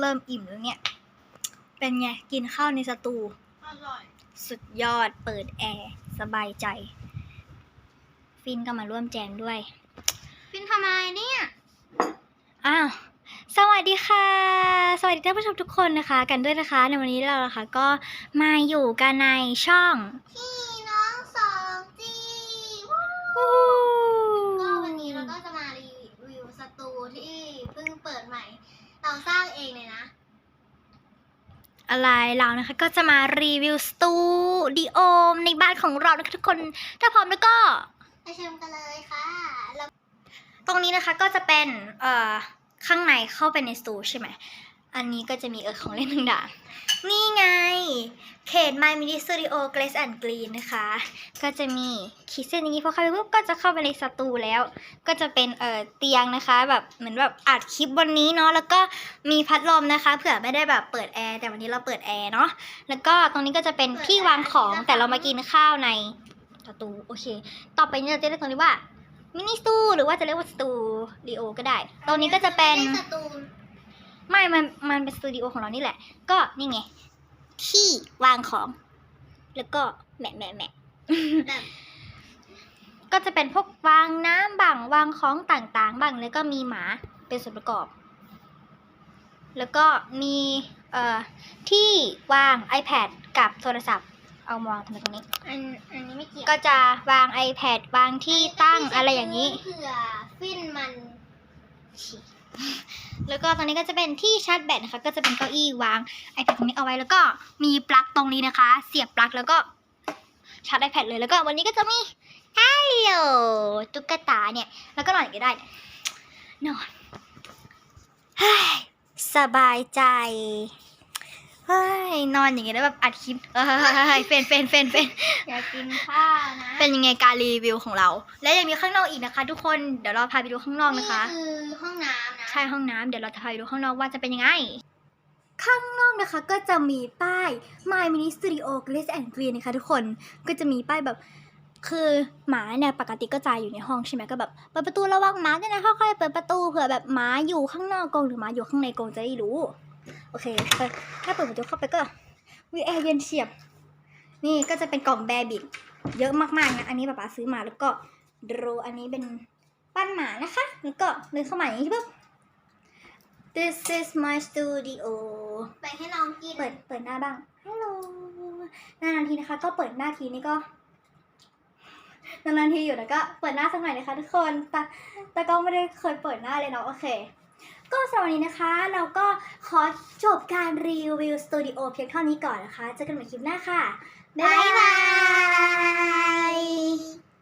เริ่มอิ่มแล้วเนี่ย เป็นไง กินข้าวในสตูอร่อย สุดยอดเปิดแอร์ สบายใจ ฟินก็มาร่วมแจมด้วย ฟินทำไมเนี่ย อ้าว สวัสดีค่ะ สวัสดีท่านผู้ชมทุกคนนะคะ กันด้วยนะคะ ในวันนี้เรานะคะก็มาอยู่กันในช่อง พี่น้องสองจี วู้ ก็วันนี้เราก็จะมารีวิวสตูที่เพิ่งเปิดใหม่ เราสร้างเองเลยนะ อะไรเรานะคะ ก็จะมารีวิวสตูดิโอในบ้านของเรานะคะทุกคน ถ้าพร้อมแล้วก็ไปชมกันเลยค่ะแล้วตรงนี้นะคะก็จะเป็นเอ่อข้างในเข้าไปในสตูใช่ไหม อันนี้ก็จะมีเออของเล่นต่างๆ นี่ไง เขต My Mini Studio Glaze and Green นะคะ ก็จะมีขีดเส้นอย่างนี้พอเข้าไปปุ๊บก็จะเข้าไปในสตูแล้ว ก็จะเป็นเอ่อเตียงนะคะ แบบเหมือนแบบอัดคลิปบนนี้เนาะ แล้วก็มีพัดลมนะคะ เผื่อไม่ได้แบบเปิดแอร์ แต่วันนี้เราเปิดแอร์เนาะ แล้วก็ตรงนี้ก็จะเป็นที่วางของแต่เรามากินข้าวในสตู โอเค ต่อไปนี้เราจะเรียกตรงนี้ว่ามินิสตูหรือว่าจะเรียกว่าสตูดิโอก็ได้ ตรงนี้ก็จะเป็น ไม่ได้สตูไม่ มัน มันเป็นสตูดิโอของเรานี่แหละ ก็นี่ไง ที่วางของ แล้วก็แหมะแหมะแหมะแบบก็จะเป็นพวกวางน้ำบังวางของต่างๆบ้างแล้วก็มีหมาเป็นส่วนประกอบ แล้วก็มีเอ่อที่วาง iPad กับโทรศัพท์ เอามาวางตรงนี้ อันอันนี้ไม่เกี่ยวก็จะวาง iPad วางที่ตั้งอะไรอย่างนี้เผื่อฟินมัน แล้วก็ตรงนี้ก็จะเป็นที่ชาร์จแบตนะคะ ก็จะเป็นเก้าอี้วาง iPad ตรงนี้เอาไว้แล้วก็มีปลั๊กตรงนี้นะคะ เสียบปลั๊กแล้วก็ชาร์จ iPad เลยแล้วก็วันนี้ก็จะมีฮัลโหลตุ๊กตาเนี่ย แล้วก็นอนอย่างนี้ได้นอนสบายใจ เฮ้ยนอนอย่างนี้แล้วแบบอัดคลิปเฮ้ยเฟนเฟนเฟนเฟนอยากกินข้าวนะเป็นยังไงการรีวิวของเรา และยังมีข้างนอกอีกนะคะ ทุกคนเดี๋ยวเราพาไปดูข้างนอกนะคะ นี่คือห้องน้ำนะ ใช่ห้องน้ำเดี๋ยวเราจะพาไปดูข้างนอกว่าจะเป็นยังไง ข้างนอกนะคะก็จะมีป้าย My Mini Studio Glaze and Green นะคะทุกคนก็จะมีป้ายแบบ คือหมาเนี่ยปกติก็จะอยู่ในห้องใช่ไหมก็แบบเปิดประตูระวังหมาด้วยนะค่อยๆเปิดประตูเผื่อแบบหมาอยู่ข้างนอกกรงหรือหมาอยู่ข้างในกรงจะได้รู้ โอเคเปิดถ้าเปิดประตูเข้าไปก็วิแอร์เย็นเฉียบ นี่ก็จะเป็นกล่องแบร์บิกเยอะมากๆนะ อันนี้ป๊าป๊าซื้อมาแล้วก็ดูอันนี้เป็นปั้นหมานะคะ แล้วก็เดินเข้ามาอย่างนี้ปุ๊บ This is my studio ไปให้น้องกิน เปิดเปิดหน้าบ้างฮัลโหลนานๆทีนะคะ ก็เปิดหน้าทีนี่ก็นานๆทีอยู่นะก็เปิดหน้าสักหน่อยนะคะทุกคนแต่แต่ก็ไม่ได้เคยเปิดหน้าเลยเนาะโอเค ก็สำหรับวันนี้นะคะ เราก็ขอจบการรีวิวสตูดิโอเพียงเท่านี้ก่อนนะคะ เจอกันใหม่คลิปหน้าค่ะ บ๊ายบาย